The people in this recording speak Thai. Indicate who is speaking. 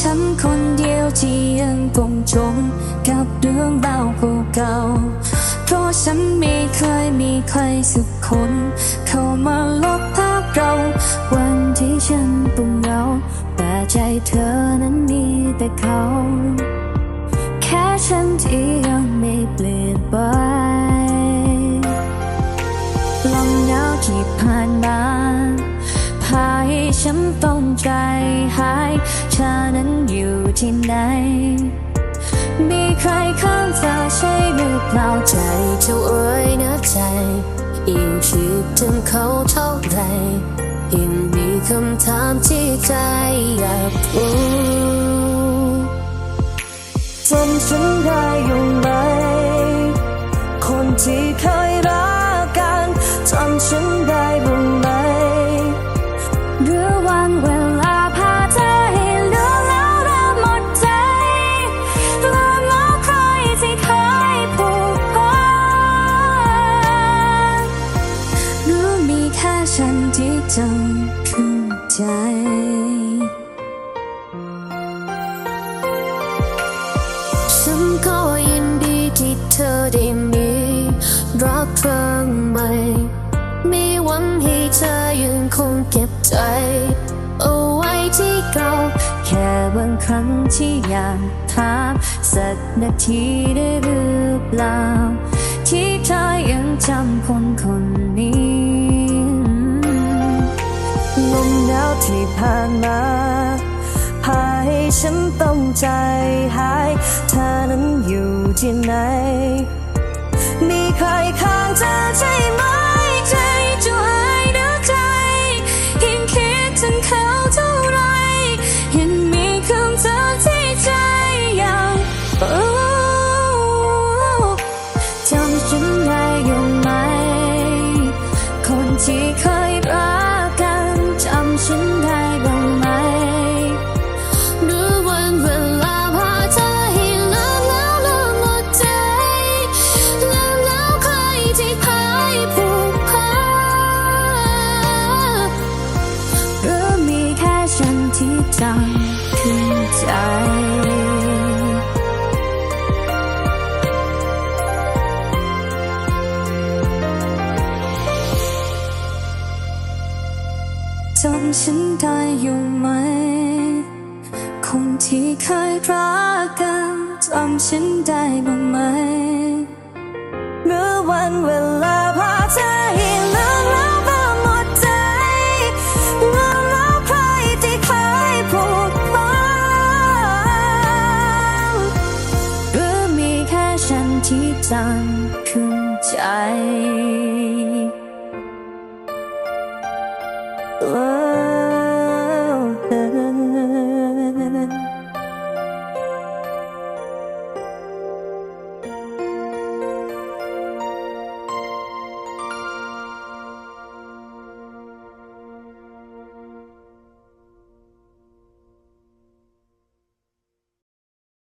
Speaker 1: ฉันคนเดียวที่ยังคงจมกับเรื่องราวเก่าๆเพราะฉันไม่เคยมีใครสักคน เข้ามาลบภาพเรา วันที่ฉันต้องเหงาแต่ใจเธอนั้นมีแต่เขา แค่ฉันที่ยังไม่เปลี่ยนไปลมหนาวที่ผ่านมา ฉันต้องใจหายเธอนั้นอยู่ที่ไหน มีใครข้างเธอใช่หรือเปล่าใจเจ้าเอ๋ยเนื้อใจ ยิ่งคิดถึงเขาเท่าไหรยิ่งมีคำถามที่ใจอยากรู้จำฉันได้อยู่ไหมคนที่เค เก็บใจ เอาไว้ที่เก่า แค่บางครั้งที่อยากถามสักนาทีได้หรือเปล่า ที่เธอยังจำคนคนนี้ลมหนาวที่ผ่านมาพาให้ฉันต้องใจหาย เธอนั้นอยู่ที่ไหน ใจ จำฉันได้อยู่ไหม คนที่เคยรักกันจำฉันได้บ้างไหม เมื่อวันเวลา จำขึ้นใจ